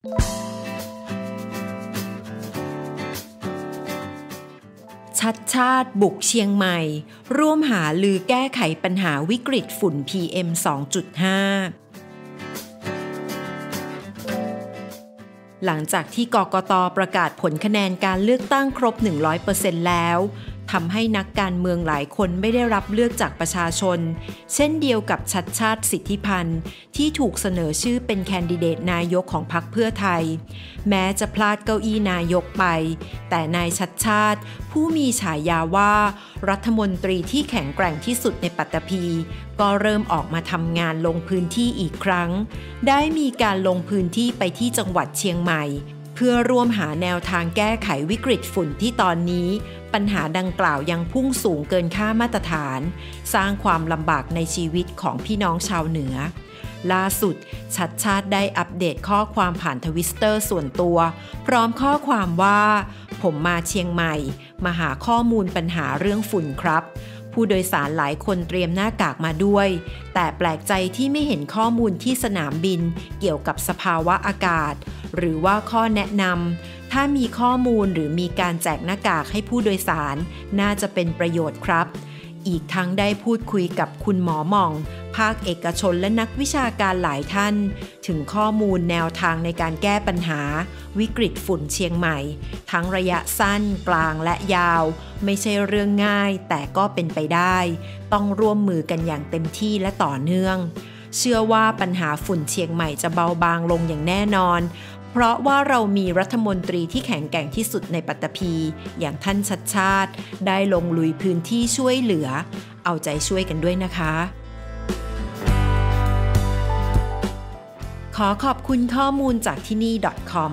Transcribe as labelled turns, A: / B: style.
A: ชัดชาติบุกเชียงใหม่ ร่วมหาลือแก้ไขปัญหาวิกฤตฝุ่น PM 2.5หลังจากที่กกตประกาศผลคะแนนการเลือกตั้งครบ 100%แล้ว ทำให้นักการเมืองหลายคนไม่ได้รับเลือกจากประชาชน เช่นเดียวกับชัดชาติสิทธิพันธ์ที่ถูกเสนอชื่อเป็นแคนดิเดตนายกของพรรคเพื่อไทย แม้จะพลาดเก้าอี้นายกไป แต่นายชัดชาติ ผู้มีฉายาว่า รัฐมนตรีที่แข็งแกร่งที่สุดในปัตตภีก็เริ่มออกมาทำงานลงพื้นที่อีกครั้ง ได้มีการลงพื้นที่ไปที่จังหวัดเชียงใหม่ เพื่อร่วมหาแนวทางแก้ไขวิกฤตฝุ่นที่ตอนนี้ ปัญหาดังกล่าวยังพุ่งสูงเกินค่ามาตรฐาน สร้างความลำบากในชีวิตของพี่น้องชาวเหนือ ล่าสุด ชัดชาติได้อัปเดตข้อความผ่านทวิสเตอร์ส่วนตัว พร้อมข้อความว่า ผมมาเชียงใหม่ มาหาข้อมูลปัญหาเรื่องฝุ่นครับผู้โดยสารหลายคนเตรียมหน้ากากมาด้วย แต่แปลกใจที่ไม่เห็นข้อมูลที่สนามบิน เกี่ยวกับสภาวะอากาศ หรือว่าข้อแนะนำถ้ามีข้อมูลหรือมีการแจกหน้ากากให้ผู้โดยสาร น่าจะเป็นประโยชน์ครับ อีกทั้งได้พูดคุยกับคุณหมอหม่อง ภาคเอกชนและนักวิชาการหลายท่าน ถึงข้อมูลแนวทางในการแก้ปัญหา วิกฤตฝุ่นเชียงใหม่ ทั้งระยะสั้น กลางและยาว ไม่ใช่เรื่องง่าย แต่ก็เป็นไปได้ ต้องร่วมมือกันอย่างเต็มที่และต่อเนื่องเชื่อว่าปัญหาฝุ่นเชียงใหม่จะเบาบางลงอย่างแน่นอน เพราะว่าเรามีรัฐมนตรีที่แข็งแกร่งที่สุดในปัตตภีอย่างท่านชัดชาติ ได้ลงลุยพื้นที่ช่วยเหลือ เอาใจช่วยกันด้วยนะคะ ขอขอบคุณข้อมูลจากที่นี่ .com